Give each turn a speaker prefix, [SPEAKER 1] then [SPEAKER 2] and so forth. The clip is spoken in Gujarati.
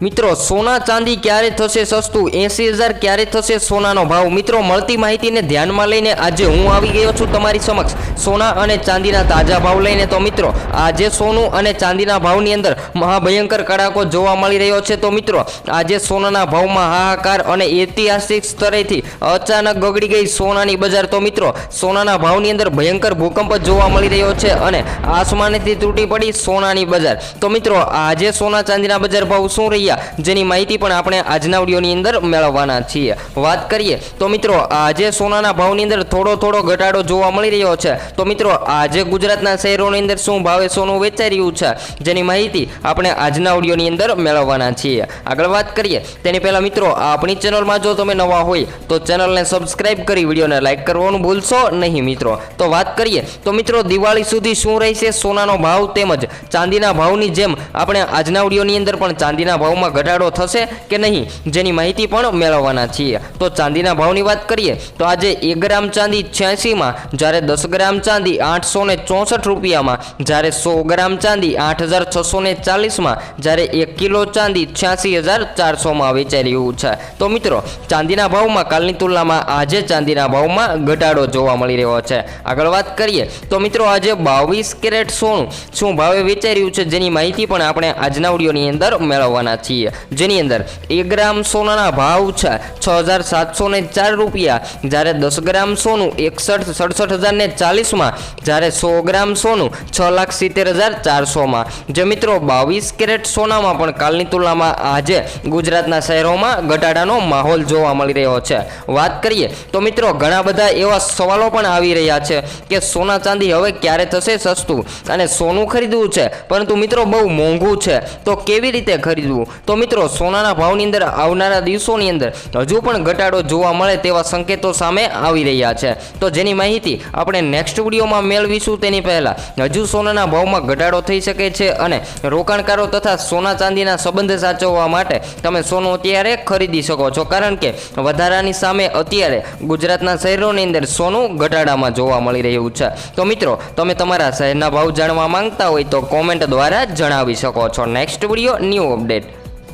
[SPEAKER 1] મિત્રો, સોના ચાંદી ક્યારે થશે સસ્તું? એસી હજાર ક્યારે થશે સોનાનો ભાવ? મિત્રો, મળતી માહિતીને ધ્યાનમાં લઈને આજે હું આવી ગયો છું તમારી સમક્ષ. સોના અને ચાંદીના તાજા ભાવ લઈને તો મિત્રો, આજે સોનું અને ચાંદીના ભાવની અંદર મહાભયંકર કડાકો જોવા મળી રહ્યો છે. તો મિત્રો, આજે સોનાના ભાવમાં હાહાકાર અને ઐતિહાસિક સ્તરેથી અચાનક ગગડી ગઈ સોનાની બજાર. તો મિત્રો, સોનાના ભાવની અંદર ભયંકર ભૂકંપ જોવા મળી રહ્યો છે અને આસમાનેથી તૂટી પડી સોનાની બજાર. તો મિત્રો, આજે સોના ચાંદીના બજાર ભાવ શું રહ્યા? જેની માહિતી પણ આપણે આજના વિડીયોની અંદર મેળવવાના છીએ. વાત કરીએ, તો મિત્રો, આજે સોનાના ભાવની અંદર થોડો થોડો ઘટાડો જોવા મળી રહ્યો છે. તો મિત્રો, આજે ગુજરાતના શહેરોની અંદર શું ભાવે સોનું વેચાઈ રહ્યું છે? જેની માહિતી આપણે આજના વિડીયોની અંદર મેળવવાના છીએ. આગળ વાત કરીએ, તેની પહેલાં મિત્રો, આપણી ચેનલમાં જો તમે નવા હોય, તો ચેનલને સબસ્ક્રાઇબ કરી વિડીયોને લાઇક કરવાનું ભૂલશો નહીં મિત્રો. તો વાત કરીએ, તો મિત્રો, દિવાળી સુધી શું રહેશે? સોનાનો ભાવ તેમજ ચાંદીના ભાવની જેમ આપણે આજના વિડીયોની અંદર પણ ચાંદીના ભાવમાં ઘટાડો થશે કે નહીં, જેની માહિતી પણ મેળવવાના છીએ. તો ચાંદીના ભાવની વાત કરીએ, તો આજે એક ગ્રામ ચાંદી છ્યાસીમાં, જ્યારે દસ ગ્રામ ચાંદી આઠસો ને ચોસઠ રૂપિયામાં, જ્યારે સો ગ્રામ ચાંદી આઠ હજાર છસો ને ચાલીસમાં, જ્યારે એક કિલો ચાંદી છ્યાસી હજાર ચારસોમાં વેચાઈ રહ્યું છે. તો મિત્રો, ચાંદીના ભાવમાં કાલની તુલનામાં આજે ચાંદીના ભાવમાં ઘટાડો જોવા મળી રહ્યો છે. આગળ વાત કરીએ, તો મિત્રો આજે બાવીસ કેરેટ સોનું શું ભાવે વેચાઈ રહ્યું છે, જેની માહિતી પણ આપણે આજના વિડીયોની અંદર મેળવવાના છીએ જેની અંદર એક ગ્રામ સોનાના ભાવ છે છ હજાર સાતસો ને ચાર રૂપિયા. જ્યારે દસ ગ્રામ સોનું એકસઠ, સડસઠ હજાર ને ચાલીસમાં. જ્યારે સો ગ્રામ સોનું છ લાખ સિત્તેર હજાર ચારસોમાં. જે મિત્રો બાવીસ કેરેટ સોનામાં પણ કાલની તુલનામાં આજે ગુજરાતના શહેરોમાં ઘટાડાનો માહોલ જોવા મળી રહ્યો છે. વાત કરીએ તો મિત્રો ઘણા બધા એવા સવાલો પણ આવી રહ્યા છે કે સોના ચાંદી હવે ક્યારે થશે સસ્તું? અને સોનું ખરીદવું છે, પરંતુ મિત્રો બહુ મોંઘું છે. તો કેવી રીતે ખરીદવું? તો મિત્રો, સોનાના ભાવની અંદર, આવનારા દિવસોની અંદર હજુ પણ ઘટાડો જોવા મળે તેવા સંકેતો સામે આવી રહ્યા છે. તો જેની માહિતી આપણે નેક્સ્ટ વિડીયોમાં મેળવીશું તેની પહેલાં, હજુ સોનાના ભાવમાં ઘટાડો થઈ શકે છે અને રોકાણકારો તથા સોના ચાંદીના સંબંધ સાચવવા માટે તમે સોનું અત્યારે ખરીદી શકો છો. કારણ કે વધારાની સામે અત્યારે ગુજરાતના શહેરોની અંદર સોનું ઘટાડામાં જોવા મળી રહ્યું છે. તો મિત્રો, તમે તમારા શહેરના ભાવ જાણવા માંગતા હોય તો કોમેન્ટ દ્વારા જણાવી શકો છો. Next video new update